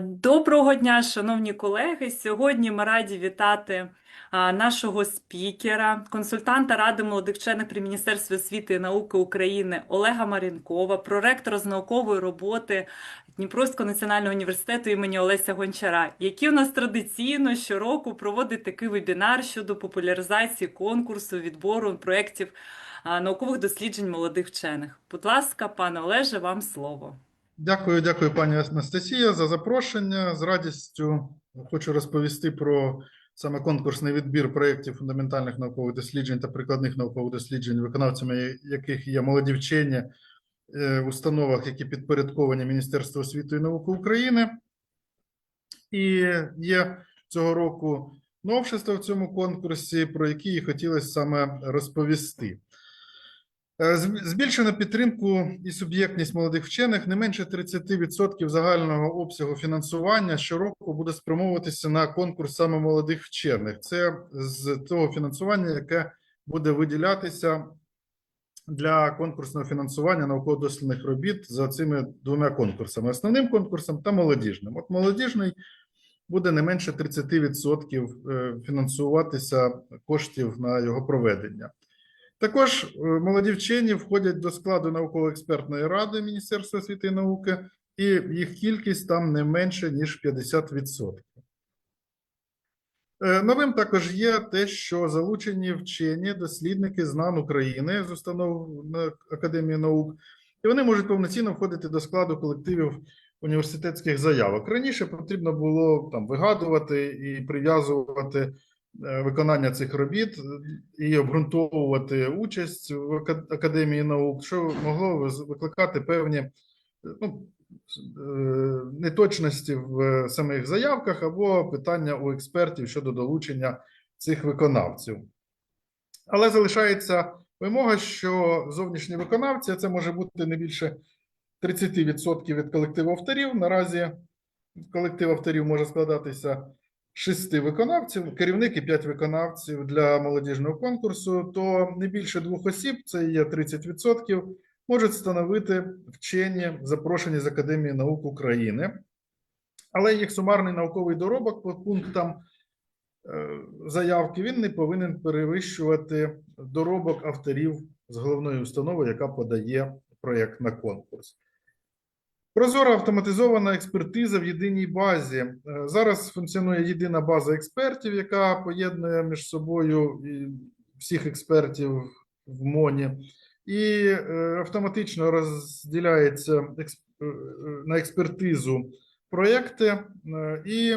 Доброго дня, шановні колеги. Сьогодні ми раді вітати нашого спікера, консультанта Ради молодих вчених при Міністерстві освіти і науки України Олега Марінкова, проректора з наукової роботи Дніпровського національного університету імені Олеся Гончара, який у нас традиційно щороку проводить такий вебінар щодо популяризації конкурсу, відбору проєктів наукових досліджень молодих вчених. Будь ласка, пане Олеже, вам слово. Дякую, дякую, пані Анастасія, за запрошення. З радістю хочу розповісти про саме конкурсний відбір проєктів фундаментальних наукових досліджень та прикладних наукових досліджень, виконавцями яких є молоді вчені е, в установах, які підпорядковані Міністерству освіти і науки України. І є цього року новшества в цьому конкурсі, про які і хотілося саме розповісти. Е, зб- Збільшено підтримку і суб'єктність молодих вчених не менше 30% загального обсягу фінансування щороку буде спрямовуватися на конкурс саме молодих вчених. Це з того фінансування, яке буде виділятися для конкурсного фінансування науково-дослідних робіт за цими двома конкурсами: основним конкурсом та молодіжним. От молодіжний буде не менше 30% е, фінансуватися коштів на його проведення. Також е, молоді вчені входять до складу науково-експертної ради Міністерства освіти і науки, і їх кількість там не менше ніж 50%. Е, Новим також є те, що залучені вчені дослідники з НАН України з установ Академії наук, і вони можуть повноцінно входити до складу колективів університетських заявок. Раніше потрібно було там вигадувати і прив'язувати виконання цих робіт е, і обґрунтовувати участь в Академії наук, що могло викликати певні е, ну, е, неточності в е, самих заявках або питання у експертів щодо долучення цих виконавців. Але залишається вимога, що зовнішні виконавці, це може бути не більше 30% від колективу авторів. Наразі колектив авторів може складатися шести виконавців, керівник і п'ять виконавців для молодіжного конкурсу, то не більше двох осіб, це є 30%, можуть становити вчені, запрошені з Академії наук України. Але їх сумарний науковий доробок по пунктам е, заявки він не повинен перевищувати доробок авторів з головної установи, яка подає проєкт на конкурс. Прозора автоматизована експертиза в єдиній базі. Е, Зараз функціонує єдина база експертів, яка поєднує між собою всіх експертів в МОНі, і е, автоматично розділяється е, на експертизу проєкти, і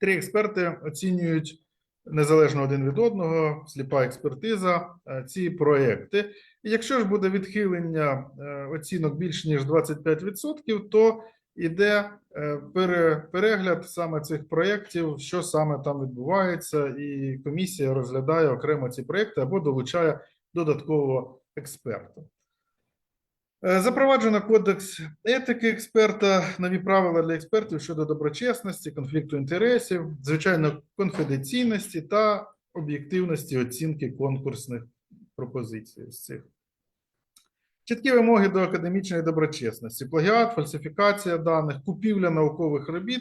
три експерти оцінюють незалежно один від одного, сліпа експертиза, ці проєкти. Якщо ж буде відхилення е, оцінок більш ніж 25%, то йде е, перегляд саме цих проєктів, що саме там відбувається, і комісія розглядає окремо ці проєкти або долучає додаткового експерта. Е, Запроваджено кодекс етики експерта, нові правила для експертів щодо доброчесності, конфлікту інтересів, звичайно, конфіденційності та об'єктивності оцінки конкурсних пропозицій з цих. Чіткі вимоги до академічної доброчесності: плагіат, фальсифікація даних, купівля наукових робіт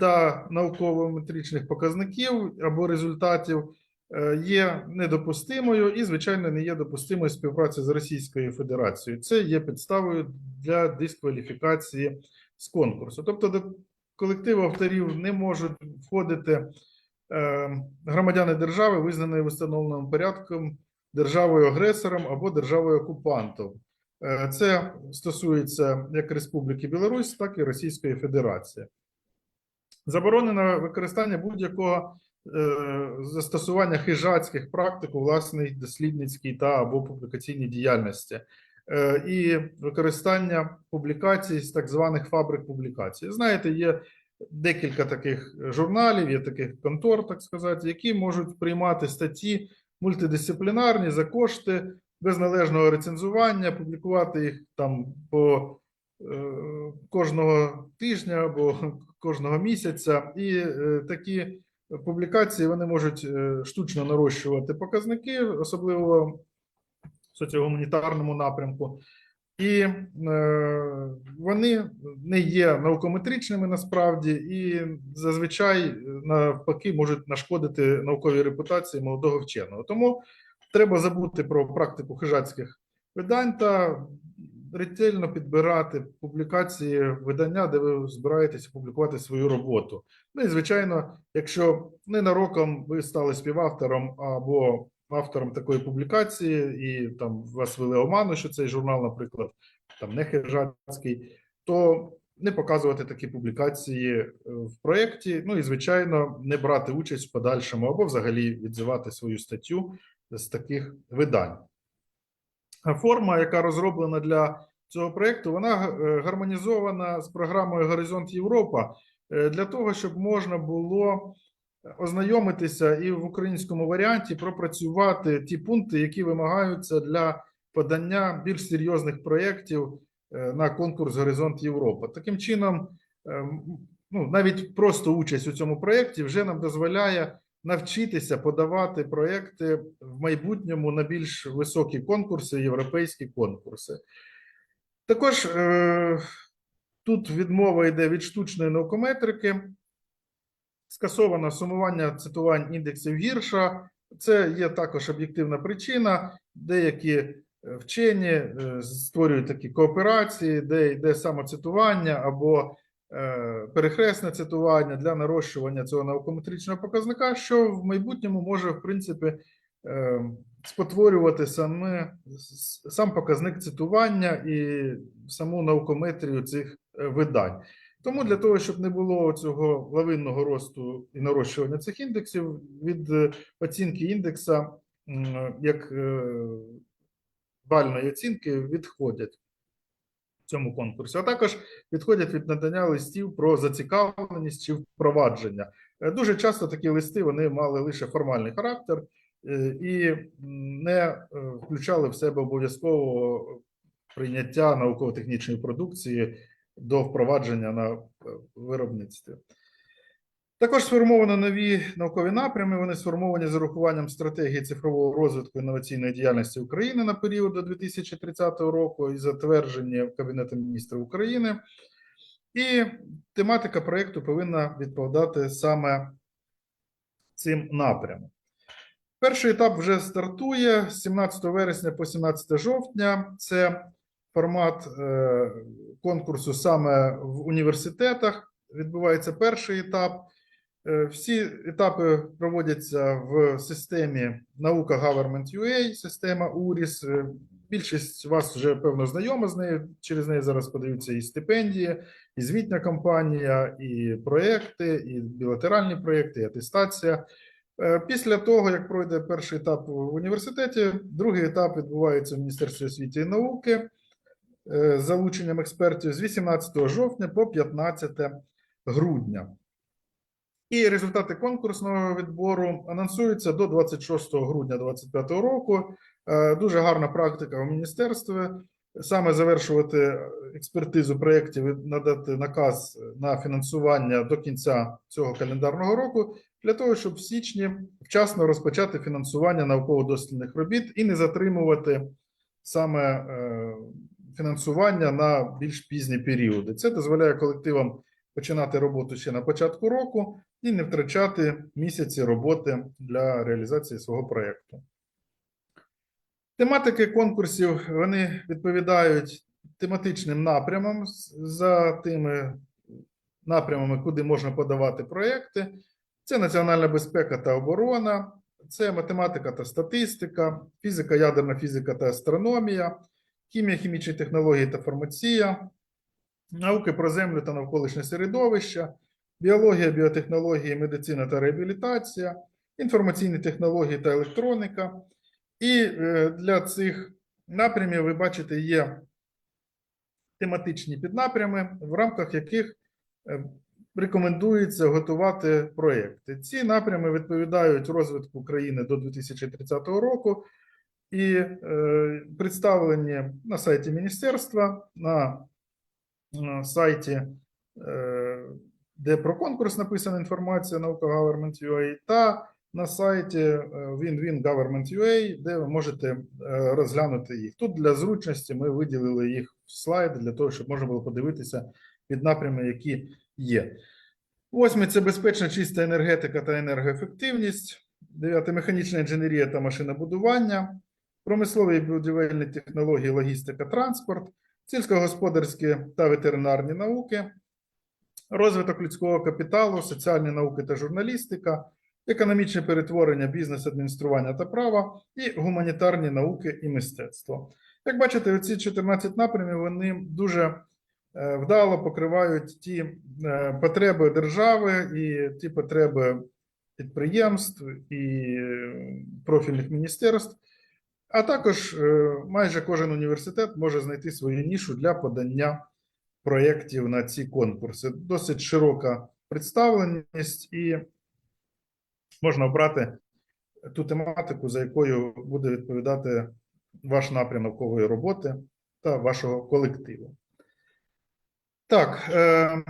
та науково-метричних показників або результатів е, є недопустимою і, звичайно, не є допустимою співпраця з Російською Федерацією. Це є підставою для дискваліфікації з конкурсу. Тобто до колективу авторів не можуть входити е, громадяни держави, визнаної в установленому порядком державою-агресором або державою-окупантом. Е, Це стосується як Республіки Білорусь, так і Російської Федерації. Заборонено використання будь-якого е, застосування хижацьких практик у власній дослідницькій та або публікаційній діяльності. Е, І використання публікацій з так званих фабрик публікацій. Знаєте, є декілька таких журналів, є таких контор, так сказати, які можуть приймати статті мультидисциплінарні за кошти без належного рецензування, публікувати їх там по е, кожного тижня або кожного місяця. І е, такі публікації вони можуть е, штучно нарощувати показники, особливо в соціогуманітарному напрямку. І е, вони не є наукометричними насправді, і зазвичай е, навпаки можуть нашкодити науковій репутації молодого вченого. Тому треба забути про практику хижацьких видань та ретельно підбирати публікації видання, де ви збираєтеся публікувати свою роботу. Ну і звичайно, якщо ненароком ви стали співавтором або автором такої публікації, і там вас вели оману, що цей журнал, наприклад, там не хижацький, то не показувати такі публікації е, в проєкті. Ну і звичайно, не брати участь в подальшому або взагалі відзивати свою статтю з таких видань. Форма, яка розроблена для цього проєкту, вона е, гармонізована з програмою Горизонт Європа е, для того, щоб можна було ознайомитися і в українському варіанті пропрацювати ті пункти, які вимагаються для подання більш серйозних проєктів е, на конкурс Горизонт Європа. Таким чином, е, ну, навіть просто участь у цьому проєкті вже нам дозволяє навчитися подавати проєкти в майбутньому на більш високі конкурси, європейські конкурси. Також е, тут відмова йде від штучної наукометрики. Скасовано сумування цитувань індексів гірша. Це є також об'єктивна причина. Деякі е, вчені е, створюють такі кооперації, де йде самоцитування або е, перехресне цитування для нарощування цього наукометричного показника, що в майбутньому може, в принципі, спотворювати саме сам показник цитування і саму наукометрію цих видань. Тому для того, щоб не було цього лавинного росту і нарощування цих індексів, від е, оцінки індекса як е, бальної оцінки відходять в цьому конкурсі, а також відходять від надання листів про зацікавленість чи впровадження. Е, Дуже часто такі листи вони мали лише формальний характер е, і не е, включали в себе обов'язково прийняття науково-технічної продукції до впровадження на е, виробництві. Також сформовано нові наукові напрями. Вони сформовані з урахуванням стратегії цифрового розвитку інноваційної діяльності України на період до 2030 року і затверджені Кабінетом міністрів України. І тематика проєкту повинна відповідати саме цим напрямам. Перший етап вже стартує з 17 вересня по 17 жовтня. Це формат е, конкурсу саме в університетах. Відбувається перший етап. Е, Всі етапи проводяться в системі наука Government.ua, система УРІС. Е, Більшість вас вже певно знайома з нею. Через неї зараз подаються і стипендії, і звітня кампанія, і проекти, і білатеральні проекти, і атестація. Після того, як пройде перший етап в університеті, другий етап відбувається в Міністерстві освіти і науки з залученням експертів з 18 жовтня по 15 грудня. І результати конкурсного відбору анонсуються до 26 грудня 2025 року. Е, Дуже гарна практика в міністерстві. Саме завершувати експертизу проєктів і надати наказ на фінансування до кінця цього календарного року для того, щоб в січні вчасно розпочати фінансування науково-дослідних робіт і не затримувати саме е, фінансування на більш пізні періоди. Це дозволяє колективам починати роботу ще на початку року і не втрачати місяці роботи для реалізації свого проєкту. Тематики конкурсів вони відповідають тематичним напрямам за тими напрямами, куди можна подавати проекти. Це національна безпека та оборона, це математика та статистика, фізика, ядерна фізика та астрономія, хімія, хімічні технології та фармація, науки про землю та навколишнє середовище, біологія, біотехнології, медицина та реабілітація, інформаційні технології та електроніка. І е, для цих напрямів ви бачите є тематичні піднапрями, в рамках яких е, рекомендується готувати проекти. Ці напрями відповідають розвитку країни до 2030 року і е, представлені на сайті міністерства, на, сайті, е, де про конкурс написана інформація наука Government.ua та на сайті е, Win-Win Government.ua, де ви можете е, розглянути їх. Тут для зручності ми виділили їх в слайд для того, щоб можна було подивитися під напрями, які є. Восьмий це безпечна чиста енергетика та енергоефективність. Дев'яте механічна інженерія та машинобудування, промислові і будівельні технології, логістика, транспорт, сільськогосподарські та ветеринарні науки, розвиток людського капіталу, соціальні науки та журналістика, економічне перетворення, бізнес, адміністрування та права і гуманітарні науки і мистецтво. Як бачите, ці 14 напрямів вони дуже е, вдало покривають ті е, потреби держави і ті потреби підприємств і е, профільних міністерств. А також е, майже кожен університет може знайти свою нішу для подання проєктів на ці конкурси. Досить широка представленість, і можна обрати ту тематику, за якою буде відповідати ваш напрям наукової роботи та вашого колективу. Так, е,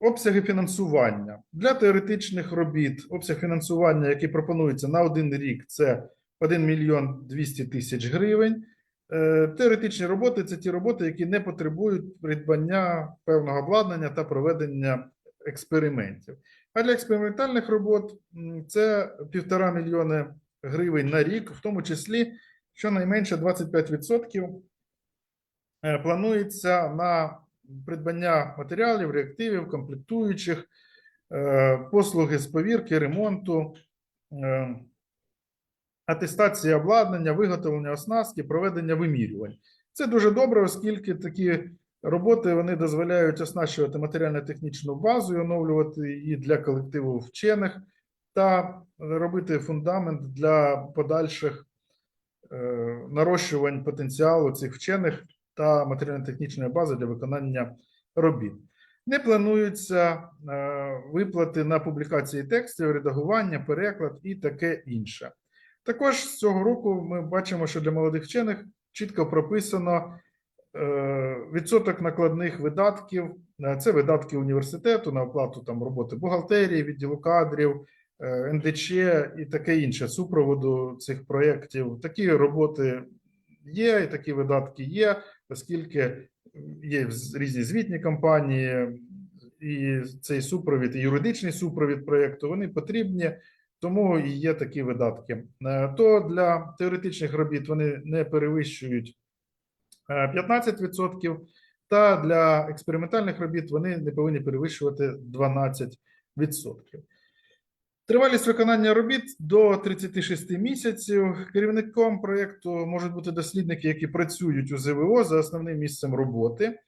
обсяги фінансування для теоретичних робіт. Обсяг фінансування, який пропонується на один рік, це 1 мільйон 200 тисяч гривень. Е, Теоретичні роботи це ті роботи, які не потребують придбання певного обладнання та проведення експериментів. А для експериментальних робот це півтора мільйони гривень на рік, в тому числі щонайменше 25% е, планується на придбання матеріалів, реактивів, комплектуючих, е, послуги з повірки, ремонту, е, атестації обладнання, виготовлення оснастки, проведення вимірювань. Це дуже добре, оскільки такі роботи вони дозволяють оснащувати матеріально-технічну базу і оновлювати її для колективу вчених та робити фундамент для подальших е, нарощувань потенціалу цих вчених та матеріально-технічної бази для виконання робіт. Не плануються е, виплати на публікації текстів, редагування, переклад і таке інше. Також з цього року ми бачимо, що для молодих вчених чітко прописано е, відсоток накладних видатків. Е, Це видатки університету на оплату там роботи бухгалтерії, відділу кадрів, НДЧ і таке інше супроводу цих проєктів. Такі роботи є, і такі видатки є, оскільки є різні звітні компанії, і цей супровід, і юридичний супровід проєкту, вони потрібні. Тому і є такі видатки. Е, То для теоретичних робіт вони не перевищують е, 15%, та для експериментальних робіт вони не повинні перевищувати 12%. Тривалість виконання робіт до 36 місяців. Керівником проєкту можуть бути дослідники, які працюють у ЗВО за основним місцем роботи,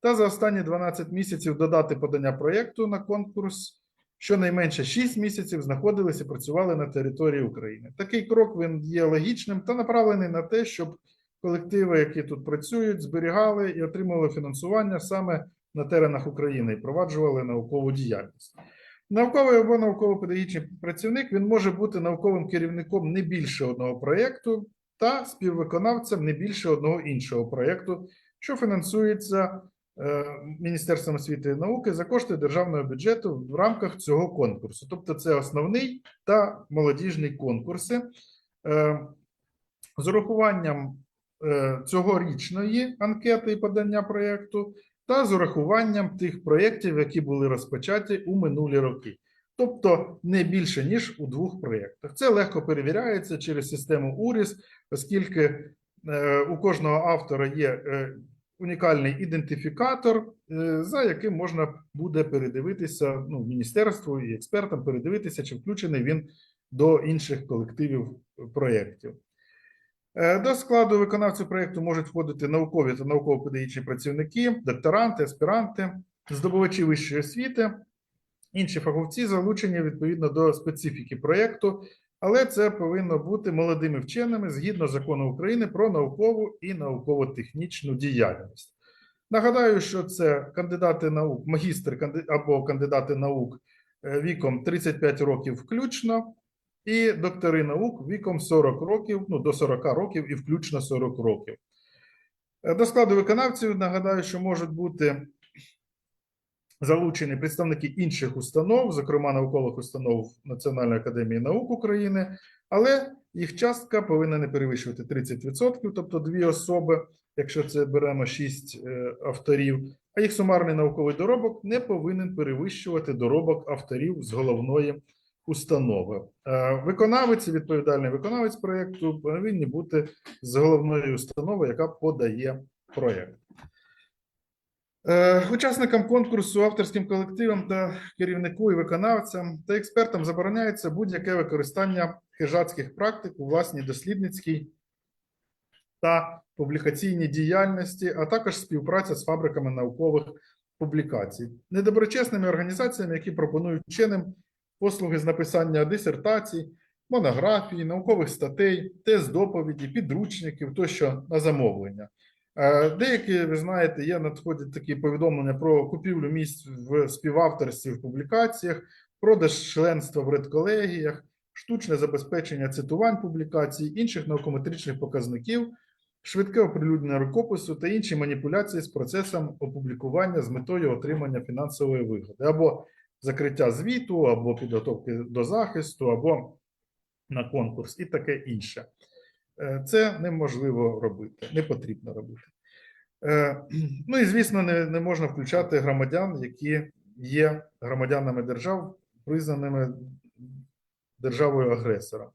та за останні 12 місяців до дати подання проєкту на конкурс щонайменше 6 місяців знаходились і працювали на території України. Такий крок він є логічним та направлений на те, щоб колективи, які тут працюють, зберігали і отримували фінансування саме на теренах України і проваджували наукову діяльність. Науковий або науково-педагогічний працівник він може бути науковим керівником не більше одного проєкту та співвиконавцем не більше одного іншого проєкту, що фінансується е, Міністерством освіти і науки за кошти державного бюджету в рамках цього конкурсу. Тобто, це основний та молодіжний конкурси. Е, З урахуванням е, цьогорічної анкети і подання проєкту та з урахуванням тих проєктів, які були розпочаті у минулі роки. Тобто не більше, ніж у двох проєктах. Це легко перевіряється через систему УРІС, оскільки е, у кожного автора є е, унікальний ідентифікатор, е, за яким можна буде передивитися ну, міністерству і експертам, передивитися, чи включений він до інших колективів проєктів. Е, До складу виконавців проєкту можуть входити наукові та науково-педагогічні працівники, докторанти, аспіранти, здобувачі вищої освіти, інші фахівці залучені відповідно до специфіки проєкту, але це повинно бути молодими вченими згідно закону України про наукову і науково-технічну діяльність. Нагадаю, що це кандидати наук, магістр або кандидати наук е, віком 35 років включно, і доктори наук віком 40 років, ну до 40 років і включно 40 років. Е, До складу виконавців нагадаю, що можуть бути залучені представники інших установ, зокрема наукових установ Національної академії наук України, але їх частка повинна не перевищувати 30%, тобто дві особи, якщо це беремо шість е, авторів, а їх сумарний науковий доробок не повинен перевищувати доробок авторів з головної установи. Е, Виконавець, відповідальний виконавець проєкту повинні бути з головної установи, яка подає проєкт. Е, Учасникам конкурсу, авторським колективам та керівнику і виконавцям та експертам забороняється будь-яке використання хижацьких практик у власній дослідницькій та публікаційній діяльності, а також співпраця з фабриками наукових публікацій, недоброчесними організаціями, які пропонують вченим послуги з написання дисертацій, монографій, наукових статей, тез доповіді, підручників тощо на замовлення. Е, Деякі, ви знаєте, є надходять такі повідомлення про купівлю місць в співавторстві в публікаціях, продаж членства в редколегіях, штучне забезпечення цитувань публікацій, інших наукометричних показників, швидке оприлюднення рукопису та інші маніпуляції з процесом опублікування з метою отримання фінансової вигоди, або закриття звіту, або підготовки до захисту, або на конкурс, і таке інше. Е, Це неможливо робити, не потрібно робити. Е, Ну і звісно, не, не можна включати громадян, які є громадянами держав, признаними державою агресора.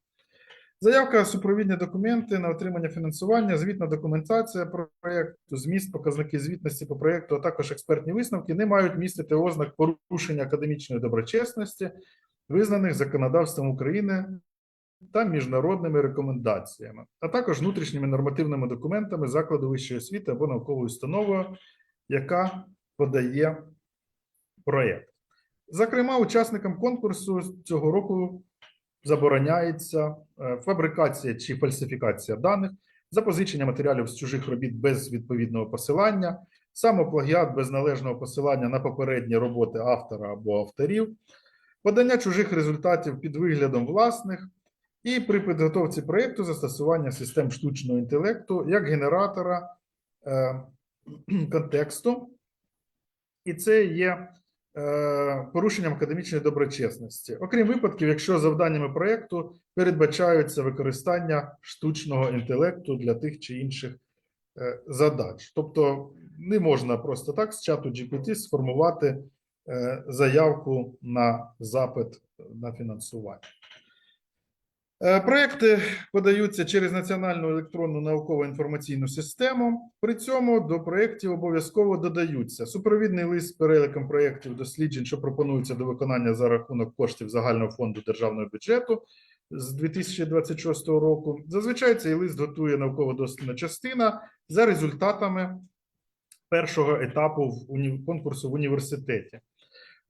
Заявка, супровідні документи на отримання фінансування, звітна документація про проєкту, зміст, показники звітності по проєкту, а також експертні висновки не мають містити ознак порушення академічної доброчесності, визнаних законодавством України та міжнародними рекомендаціями, а також внутрішніми нормативними документами закладу вищої освіти або науковою установою, яка подає проєкт. Зокрема, учасникам конкурсу цього року забороняється е, фабрикація чи фальсифікація даних, запозичення матеріалів з чужих робіт без відповідного посилання, самоплагіат без належного посилання на попередні роботи автора або авторів, подання чужих результатів під виглядом власних, і при підготовці проєкту застосування систем штучного інтелекту як генератора е, контексту, і це є порушенням академічної доброчесності, окрім випадків, якщо завданнями проєкту передбачаються використання штучного інтелекту для тих чи інших е, задач. Тобто не можна просто так з чату GPT сформувати е, заявку на запит на фінансування. Е, Проекти подаються через Національну електронну наукову інформаційну систему. При цьому до проєктів обов'язково додаються супровідний лист з переліком проєктів досліджень, що пропонуються до виконання за рахунок коштів загального фонду державного бюджету з 2026 року. Зазвичай цей лист готує науково-дослідна частина за результатами першого етапу в конкурсу в університеті.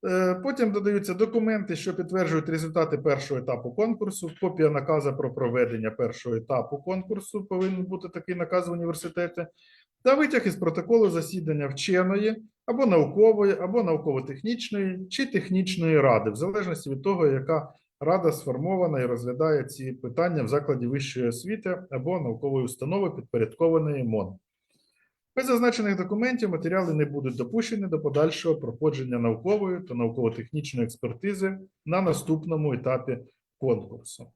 Е, Потім додаються документи, що підтверджують результати першого етапу конкурсу. Копія наказу про проведення першого етапу конкурсу повинен бути такий наказ в університеті, та витяг із протоколу засідання вченої або наукової, або науково-технічної чи технічної ради, в залежності від того, яка рада сформована і розглядає ці питання в закладі вищої освіти або наукової установи, підпорядкованої МОН. Без зазначених документів матеріали не будуть допущені до подальшого проходження наукової та науково-технічної експертизи на наступному етапі конкурсу.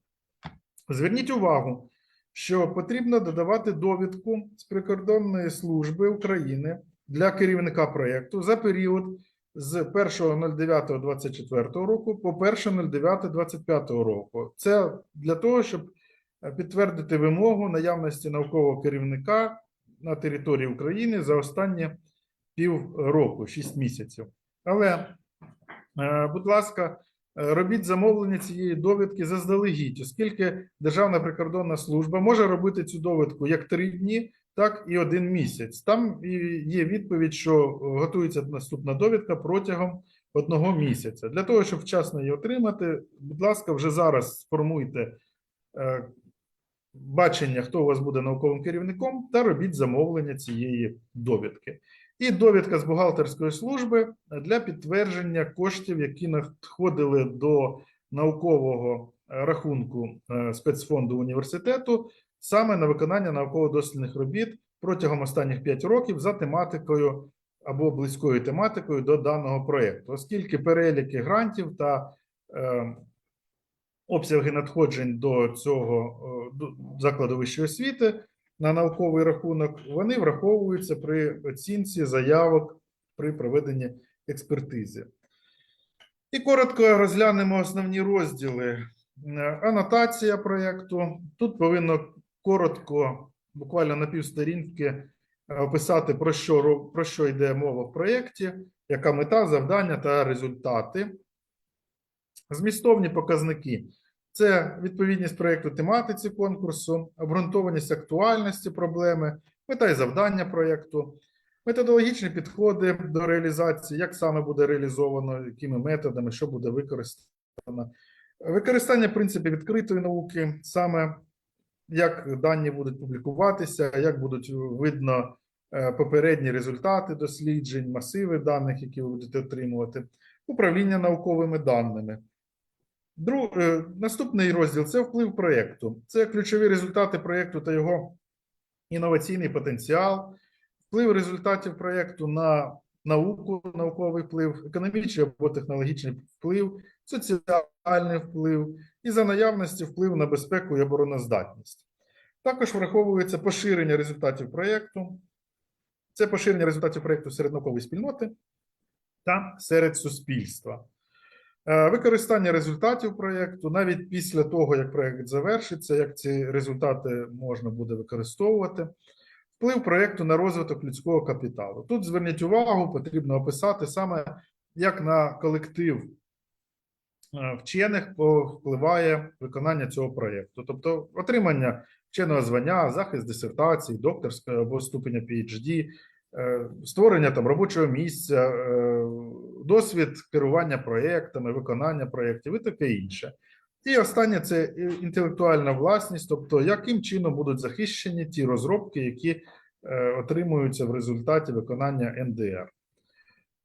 Зверніть увагу, що потрібно додавати довідку з прикордонної служби України для керівника проєкту за період з 1.09.24 року по 1.09.25 року. Це для того, щоб е, підтвердити вимогу наявності наукового керівника на території України за останні півроку, 6 місяців. Але, е, будь ласка, робіть замовлення цієї довідки заздалегідь, оскільки Державна прикордонна служба може робити цю довідку як три дні, так і один місяць. Там є відповідь, що готується наступна довідка протягом одного місяця. Для того, щоб вчасно її отримати, будь ласка, вже зараз сформуйте е, бачення, хто у вас буде науковим керівником, та робіть замовлення цієї довідки. І довідка з бухгалтерської служби для підтвердження коштів, які надходили до наукового рахунку е, спецфонду університету, саме на виконання науково-дослідних робіт протягом останніх 5 років за тематикою або близькою тематикою до даного проєкту, оскільки переліки грантів та е, обсяги надходжень до цього е, до закладу вищої освіти на науковий рахунок, вони враховуються при оцінці заявок при проведенні експертизи. І коротко розглянемо основні розділи. Е, Анотація проєкту. Тут повинно коротко, буквально на півсторінки, е, описати, про що, про що йде мова в проєкті, яка мета, завдання та результати. Змістовні показники це відповідність проєкту тематиці конкурсу, обґрунтованість актуальності проблеми, мета і завдання проєкту, методологічні підходи до реалізації, як саме буде реалізовано, якими методами, що буде використано, використання принципів відкритої науки, саме як дані будуть публікуватися, як будуть видно е, попередні результати досліджень, масиви даних, які ви будете отримувати, управління науковими даними. Друг, наступний розділ це вплив проєкту. Це ключові результати проєкту та його інноваційний потенціал, вплив результатів проєкту на науку, науковий вплив, економічний або технологічний вплив, соціальний вплив і за наявності вплив на безпеку і обороноздатність. Також враховується поширення результатів проєкту. Це поширення результатів проєкту серед наукової спільноти та серед суспільства. Е, Використання результатів проєкту навіть після того, як проєкт завершиться, як ці результати можна буде використовувати. Вплив проєкту на розвиток людського капіталу. Тут зверніть увагу, потрібно описати саме, як на колектив е, вчених впливає виконання цього проєкту. Тобто отримання вченого звання, захист дисертації, докторського або ступеня PhD, створення там робочого місця, е, досвід керування проєктами, виконання проєктів і таке інше. І останнє це е, інтелектуальна власність, тобто яким чином будуть захищені ті розробки, які е, отримуються в результаті виконання НДР.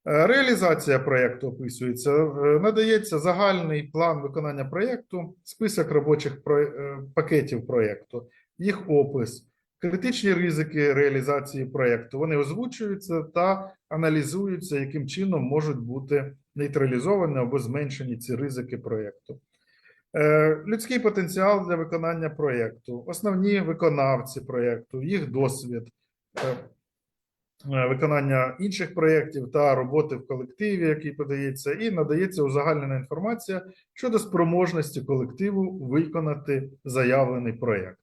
Е, Реалізація проєкту описується, е, надається загальний план виконання проєкту, список робочих е, пакетів проєкту, їх опис, критичні ризики реалізації проєкту. Вони озвучуються та аналізуються, яким чином можуть бути нейтралізовані або зменшені ці ризики проєкту. Е, Людський потенціал для виконання проєкту, основні виконавці проєкту, їх досвід, е, е, виконання інших проєктів та роботи в колективі, який подається, і надається узагальнена інформація щодо спроможності колективу виконати заявлений проєкт.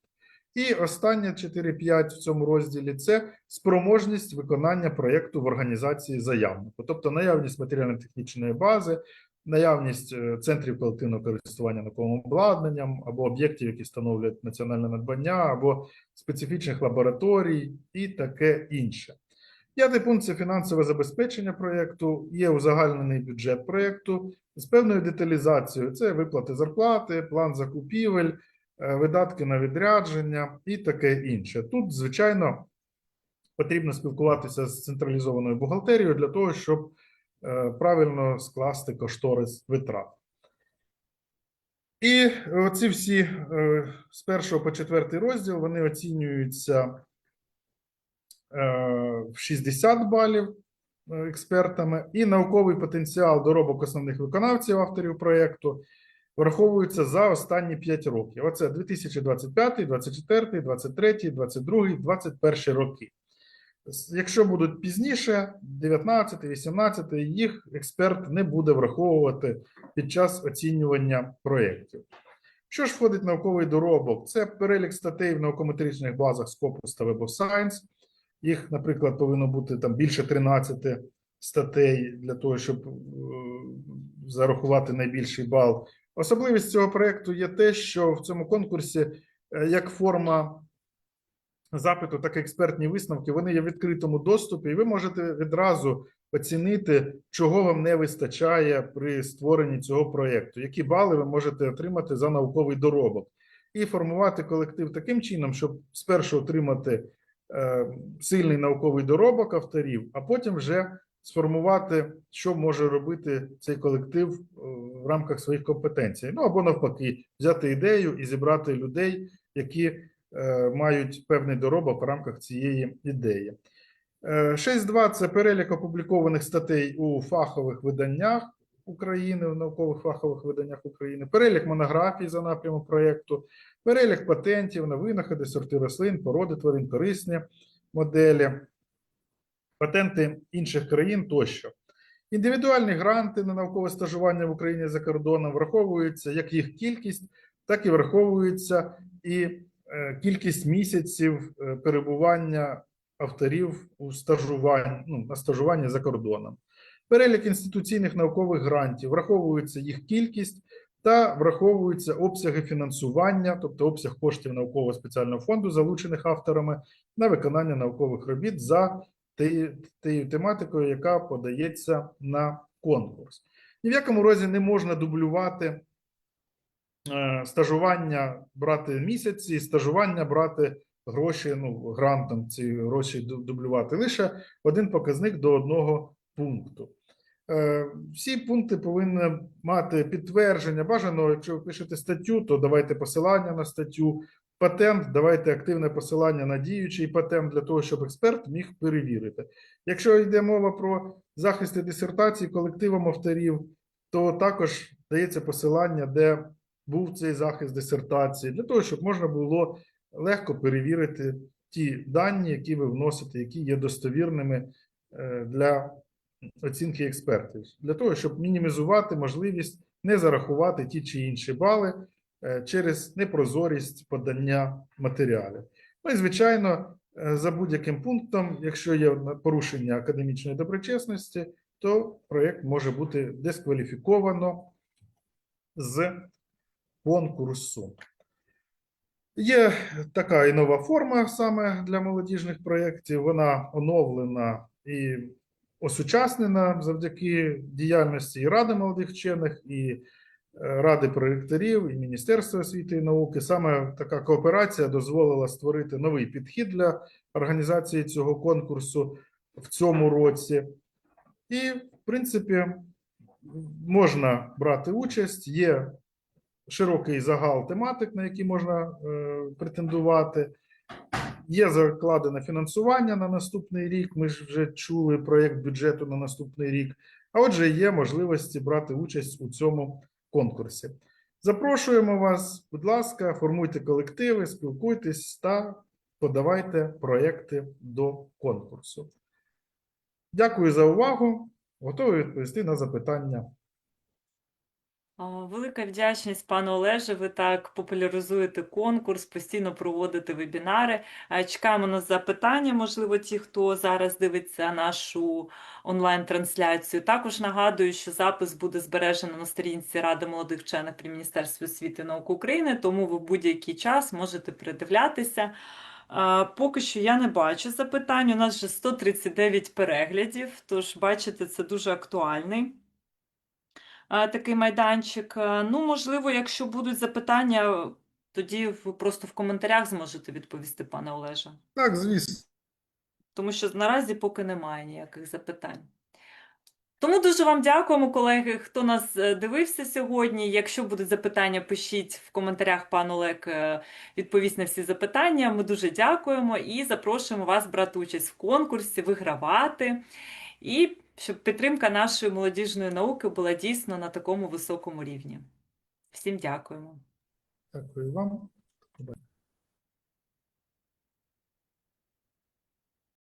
І останнє 4-5 в цьому розділі це спроможність виконання проєкту в організації заявнику, тобто наявність матеріально-технічної бази, наявність е, центрів колективного користування науковим обладнанням або об'єктів, які становлять національне надбання, або специфічних лабораторій і таке інше. П'ятий пункт це фінансове забезпечення проєкту. Є узагальнений бюджет проєкту з певною деталізацією. Це виплати зарплати, план закупівель, видатки на відрядження і таке інше. Тут, звичайно, потрібно спілкуватися з централізованою бухгалтерією для того, щоб е, правильно скласти кошторис витрат. І оці всі е, з першого по четвертий розділ вони оцінюються е, в 60 балів е, експертами, і науковий потенціал доробок основних виконавців авторів проєкту враховується за останні 5 років. Оце 2025, 2024, 2023, 2022, 2021 роки. Якщо будуть пізніше, 19, 18, їх експерт не буде враховувати під час оцінювання проєктів. Що ж входить науковий доробок? Це перелік статей в наукометричних базах Scopus та Web of Science. Їх, наприклад, повинно бути там більше 13 статей для того, щоб е, зарахувати найбільший бал. Особливість цього проєкту є те, що в цьому конкурсі е, як форма запиту, так і експертні висновки, вони є в відкритому доступі, і ви можете відразу оцінити, чого вам не вистачає при створенні цього проєкту, які бали ви можете отримати за науковий доробок, і формувати колектив таким чином, щоб спершу отримати е, сильний науковий доробок авторів, а потім вже сформувати, що може робити цей колектив е, в рамках своїх компетенцій. Ну або навпаки, взяти ідею і зібрати людей, які е, мають певний доробок в рамках цієї ідеї. Е, 6.2 – це перелік опублікованих статей у фахових виданнях України, в наукових фахових виданнях України, перелік монографій за напрямом проєкту, перелік патентів на винаходи, сорти рослин, породи тварин, корисні моделі, патенти інших країн тощо. Індивідуальні гранти на наукове стажування в Україні за кордоном враховуються як їх кількість, так і враховується і е, кількість місяців е, перебування авторів у стажуванні, ну, на стажуванні за кордоном. Перелік інституційних наукових грантів враховується їх кількість та враховуються обсяги фінансування, тобто обсяг коштів наукового спеціального фонду, залучених авторами на виконання наукових робіт за тією тематикою, яка подається на конкурс. Ні в якому разі не можна дублювати е, стажування брати місяці, стажування брати гроші, ну, грантом ці гроші дублювати. Лише один показник до одного пункту. Е, Всі пункти повинні мати підтвердження. Бажано, якщо ви пишете статтю, то давайте посилання на статтю. Патент, давайте активне посилання на діючий патент для того, щоб експерт міг перевірити. Якщо йде мова про захисти дисертацій колективом авторів, то також дається посилання, де був цей захист дисертації, для того, щоб можна було легко перевірити ті дані, які ви вносите, які є достовірними е, для оцінки експертів, для того, щоб мінімізувати можливість не зарахувати ті чи інші бали через непрозорість подання матеріалів. Ну і звичайно, е, за будь-яким пунктом, якщо є порушення академічної доброчесності, то проєкт може бути дискваліфіковано з конкурсу. Є така і нова форма саме для молодіжних проєктів. Вона оновлена і осучаснена завдяки діяльності і Ради молодих вчених, і е, Ради проректорів, і Міністерства освіти і науки. Саме така кооперація дозволила створити новий підхід для організації цього конкурсу в цьому році. І, в принципі, можна брати участь. Є широкий загал тематик, на які можна е, претендувати. Є закладене фінансування на наступний рік. Ми ж вже чули проєкт бюджету на наступний рік. А отже, є можливості брати участь у цьому конкурсі. Запрошуємо вас, будь ласка, формуйте колективи, спілкуйтесь та подавайте проекти до конкурсу. Дякую за увагу. Готовий відповісти на запитання. Велика вдячність, пане Олеже. Ви так популяризуєте конкурс, постійно проводите вебінари. Е, Чекаємо на запитання, можливо, ті, хто зараз дивиться нашу онлайн-трансляцію. Також нагадую, що запис буде збережено на сторінці Ради молодих вчених при Міністерстві освіти і науки України, тому ви в будь-який час можете передивлятися. Е, Поки що я не бачу запитань. У нас вже 139 переглядів, тож бачите, це дуже актуальний такий майданчик. Е, Ну, можливо, якщо будуть запитання, тоді ви просто в коментарях зможете відповісти, пане Олеже. Так, звісно. Тому що наразі поки немає ніяких запитань. Тому дуже вам дякуємо, колеги, хто нас е, дивився сьогодні. Якщо будуть запитання, пишіть в коментарях. Пан Олег е, відповість на всі запитання. Ми дуже дякуємо і запрошуємо вас брати участь в конкурсі, вигравати. І щоб підтримка нашої молодіжної науки була дійсно на такому високому рівні. Всім дякуємо. Дякую вам.